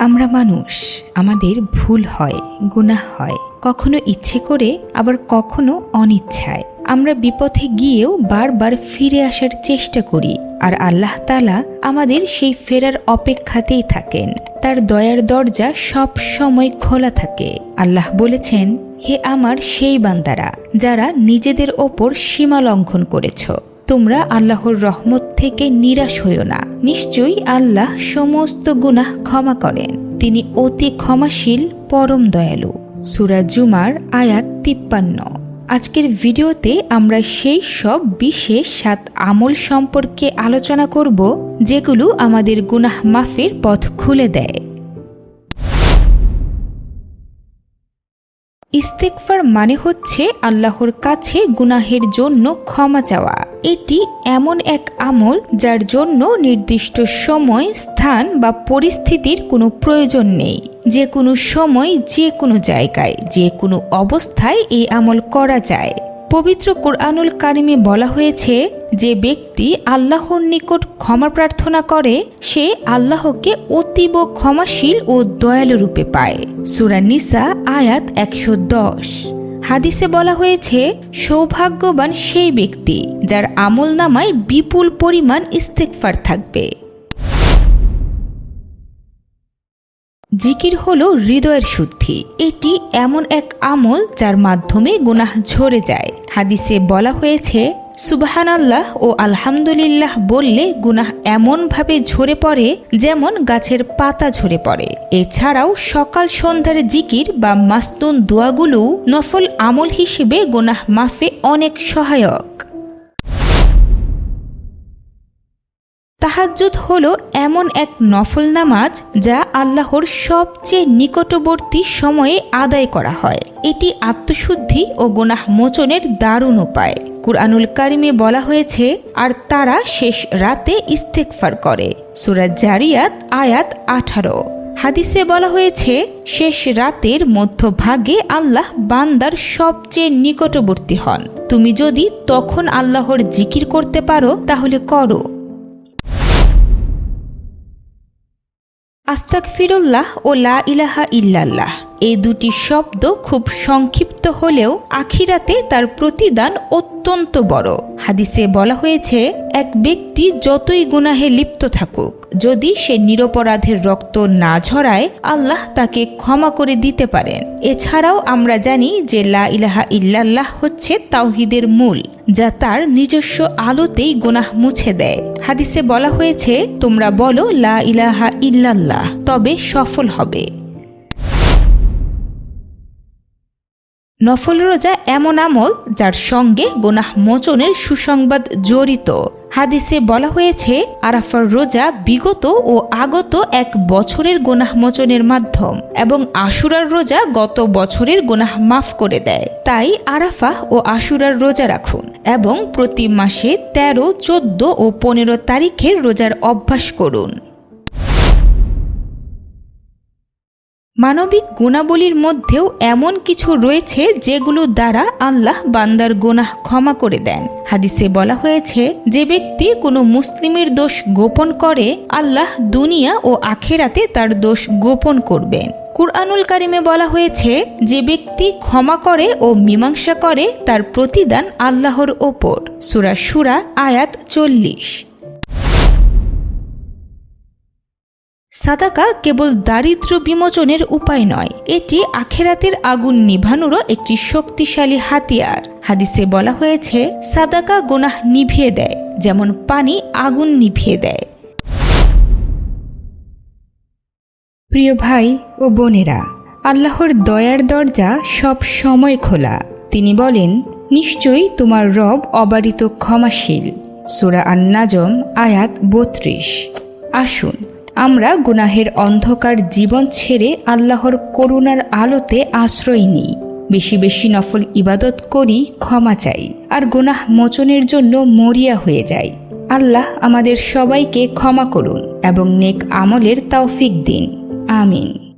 আমরা মানুষ, আমাদের ভুল হয়, গুনাহ হয়। কখনো ইচ্ছে করে, আবার কখনো অনিচ্ছায়। আমরা বিপথে গিয়েও বারবার ফিরে আসার চেষ্টা করি, আর আল্লাহ তালা আমাদের সেই ফেরার অপেক্ষাতেই থাকেন। তার দয়ার দরজা সব সময় খোলা থাকে। আল্লাহ বলেছেন, হে আমার সেই বান্দারা, যারা নিজেদের ওপর সীমা লঙ্ঘন করেছ তোমরা আল্লাহর রহমত থেকে নিরাশ হইও না। নিশ্চয়ই আল্লাহ সমস্ত গুনাহ ক্ষমা করেন। তিনি অতি ক্ষমাশীল, পরম দয়ালু। সুরা জুমার আয়াত তিপ্পান্ন। আজকের ভিডিওতে আমরা সেই সব বিশেষ সাত আমল সম্পর্কে আলোচনা করব, যেগুলো আমাদের গুনাহ মাফের পথ খুলে দেয়। ইস্তেকফার মানে হচ্ছে আল্লাহর কাছে গুনাহের জন্য ক্ষমা চাওয়া। এটি এমন এক আমল যার জন্য নির্দিষ্ট সময়, স্থান বা পরিস্থিতির কোনো প্রয়োজন নেই। যে কোনো সময় যে কোনো জায়গায় যে কোনো অবস্থায় এই আমল করা যায়। পবিত্র কোরআনুল কারিমে বলা হয়েছে যে ব্যক্তি আল্লাহর নিকট ক্ষমা প্রার্থনা করে, সে আল্লাহকে অতীব ক্ষমাশীল ও দয়ালু রূপে পায়। সুরা নিসা আয়াত একশো দশ। হাদিসে বলা হয়েছে, সৌভাগ্যবান সেই ব্যক্তি যার আমল নামায় বিপুল পরিমাণ ইস্তেকফার থাকবে। জিকির হলো হৃদয়ের শুদ্ধি। এটি এমন এক আমল যার মাধ্যমে গুনাহ ঝরে যায়। হাদিসে বলা হয়েছে সুবাহান আল্লাহ ও আলহামদুলিল্লাহ বললে গুনাহ এমনভাবে ঝরে পড়ে যেমন গাছের পাতা ঝরে পড়ে। এছাড়াও সকাল সন্ধ্যার জিকির বা মাস্তুন দোয়াগুলো নফল আমল হিসেবে গুনাহ মাফে অনেক সহায়ক। তাহাজ্জুদ হল এমন এক নফল নামাজ যা আল্লাহর সবচেয়ে নিকটবর্তী সময়ে আদায় করা হয়। এটি আত্মশুদ্ধি ও গুনাহ মোচনের দারুণ উপায়। কুরআনুল কারিমে বলা হয়েছে, আর তারা শেষ রাতে ইস্তেকফার করে। সুরাজ জারিয়াত, আয়াত আঠারো। হাদিসে বলা হয়েছে, শেষ রাতের মধ্যভাগে আল্লাহ বান্দার সবচেয়ে নিকটবর্তী হন। তুমি যদি তখন আল্লাহর জিকির করতে পারো, তাহলে করো। আস্তাক ফিরুল্লাহ ও লা ইলাহা ইল্লাল্লাহ। এই দুটি শব্দ খুব সংক্ষিপ্ত হলেও আখিরাতে তার প্রতিদান অত্যন্ত বড়। হাদিসে বলা হয়েছে, এক ব্যক্তি যতই গুনাহে লিপ্ত থাকুক, যদি সে নিরপরাধের রক্ত না ঝরায়, আল্লাহ তাকে ক্ষমা করে দিতে পারেন। এছাড়াও আমরা জানি যে লা ইলাহা ইল্লাল্লাহ হচ্ছে তাওহিদের মূল, যা তার নিজস্ব আলোতেই গুনাহ মুছে দেয়। হাদিসে বলা হয়েছে, তোমরা বলো লা ইলাহা ইল্লাল্লাহ, তবে সফল হবে। নফল রোজা এমন আমল যার সঙ্গে গোনাহ মোচনের সুসংবাদ জড়িত। হাদিসে বলা হয়েছে আরাফার রোজা বিগত ও আগত এক বছরের গোনাহ মোচনের মাধ্যম এবং আশুরার রোজা গত বছরের গোনাহ মাফ করে দেয়। তাই আরাফা ও আশুরার রোজা রাখুন এবং প্রতি মাসে ১৩, চোদ্দ ও পনেরো তারিখের রোজার অভ্যাস করুন। মানবিক গুণাবলীর মধ্যেও এমন কিছু রয়েছে যেগুলো দ্বারা আল্লাহ বান্দার গুনাহ ক্ষমা করে দেন। হাদিসে বলা হয়েছে, যে ব্যক্তি কোনো মুসলিমের দোষ গোপন করে, আল্লাহ দুনিয়া ও আখেরাতে তার দোষ গোপন করবেন কুরআনুল কারিমে বলা হয়েছে, যে ব্যক্তি ক্ষমা করে ও মীমাংসা করে, তার প্রতিদান আল্লাহর ওপর। সুরা সুরা আয়াত চল্লিশ। সাদাকা কেবল দারিদ্র বিমোচনের উপায় নয়, এটি আখেরাতের আগুন নিভানোরও একটি শক্তিশালী হাতিয়ার। হাদিসে বলা হয়েছে, সাদাকা গোনাহ নিভিয়ে দেয়, যেমন পানি আগুন নিভিয়ে দেয়। প্রিয় ভাই ও বোনেরা, আল্লাহর দয়ার দরজা সব সময় খোলা। তিনি বলেন, নিশ্চয়ই তোমার রব অবারিত ক্ষমাশীল। সুরা আন্নাজম, আয়াত বত্রিশ। আসুন আমরা গুনাহের অন্ধকার জীবন ছেড়ে আল্লাহর করুণার আলোতে আশ্রয় নিই। বেশি বেশি নফল ইবাদত করি, ক্ষমা চাই। আর গুনাহ মোচনের জন্য মরিয়া হয়ে যাই। আল্লাহ আমাদের সবাইকে ক্ষমা করুন এবং নেক আমলের তৌফিক দিন। আমিন।